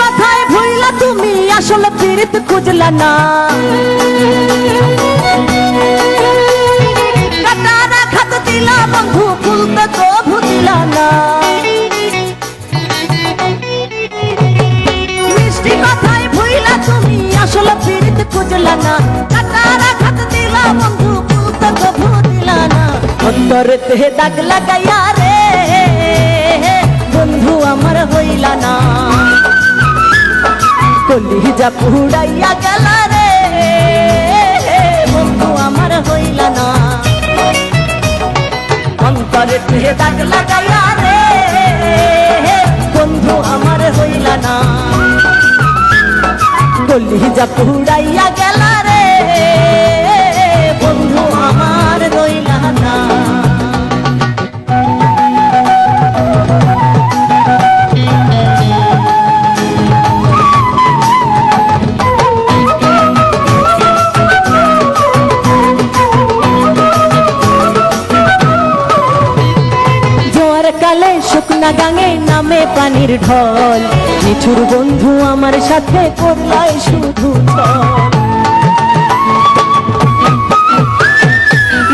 কথায় ভুইলা তুমি আসলে পীড়িত খুঁজলা না। দিলা বন্ধু ভুলতে তো ভুলিলা না। মিষ্টি কথায় ভুইলা তুমি, আসলে পীড়িত খুঁজলা না। কাটার আঘাত দিলা বন্ধু ভুলতে তো ভুলিলা না। অন্তরেতে দাগ লাগাইয়া রে, বন্ধু আমার হইলা না। কলিজা পুড়াইয়া গেল কলিজা পুড়াইয়া গেল রে। বন্ধু আমার রইলা না। গাঙে নামে পানির ঢল নিঠুর বন্ধু আমার সাথে করলাই শুধু।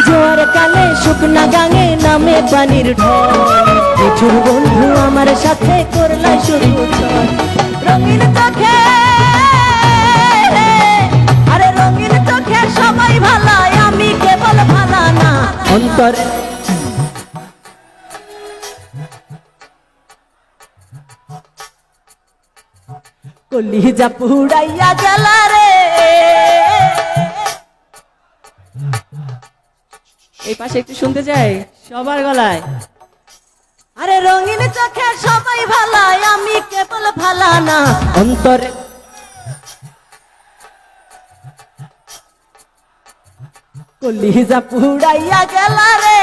জোয়ার কালে শুকনা গাঙে নামে পানির ঢল নিঠুর বন্ধু আমার সাথে করলাই শুধু। রঙিন চোখে আরে রঙিন চোখে সবাই ভালাই আমি কেবল ভালা না অন্তরে কলিজা পুড়াইয়া গেল রে। এই পাশে একটু শুনতে চাই, সবার গলায়। আরে রঙিন চোখে সবাই ভালাই আমি কেবল ভালা না। অন্তরে কলিজা পুড়াইয়া গেল রে।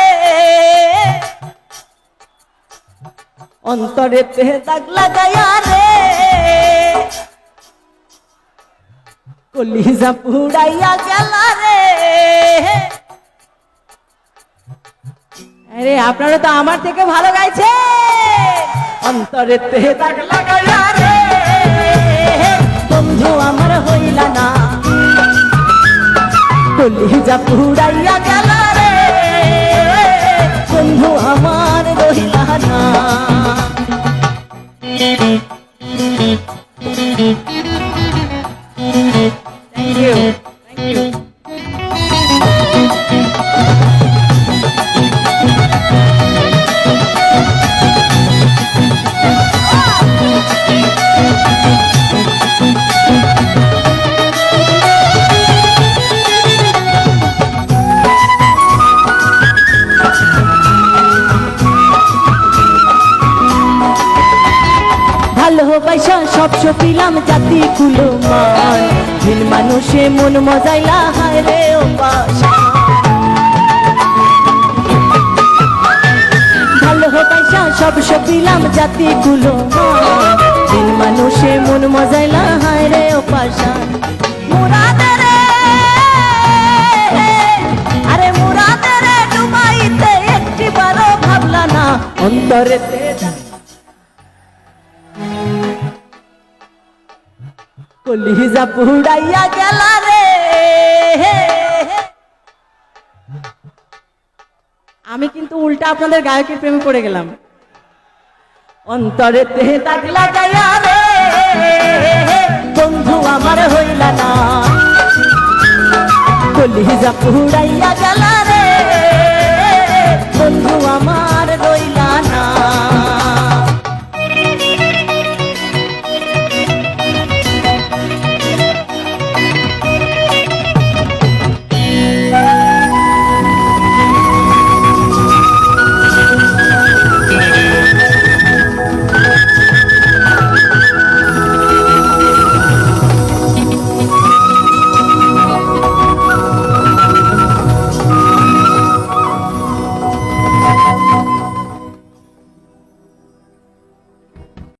অন্তরে তে দাগ লাগাইয়া রে। কলিজা পুড়াইয়া গেল রে। আরে, আপনারা তো আমার থেকে ভালো গাইছে। অন্তরে তে দাগ লাগাইয়া রে। বন্ধু, আমার হইলা না। কলিজা পুড়াইয়া গেল ভালোবাসা সব সপিলাম জাতি কুলো মান দিন মানুষে মন মজাইলা, হায় রে ও ভালোবাসা সব সপিলাম জাতি কুলো মান দিন মানুষে মন মজাইলা, হায় রে ও পাশা। অন্তরেতে কলিজা পুড়াইয়া গেল রে। আমি কিন্তু উল্টা আপনাদের গায়কের প্রেমে পড়ে গেলাম। অন্তরে তে তাকলা লাগাইয়া রে। বন্ধু আমার হইলা না। কলিজা পুড়াইয়া গেল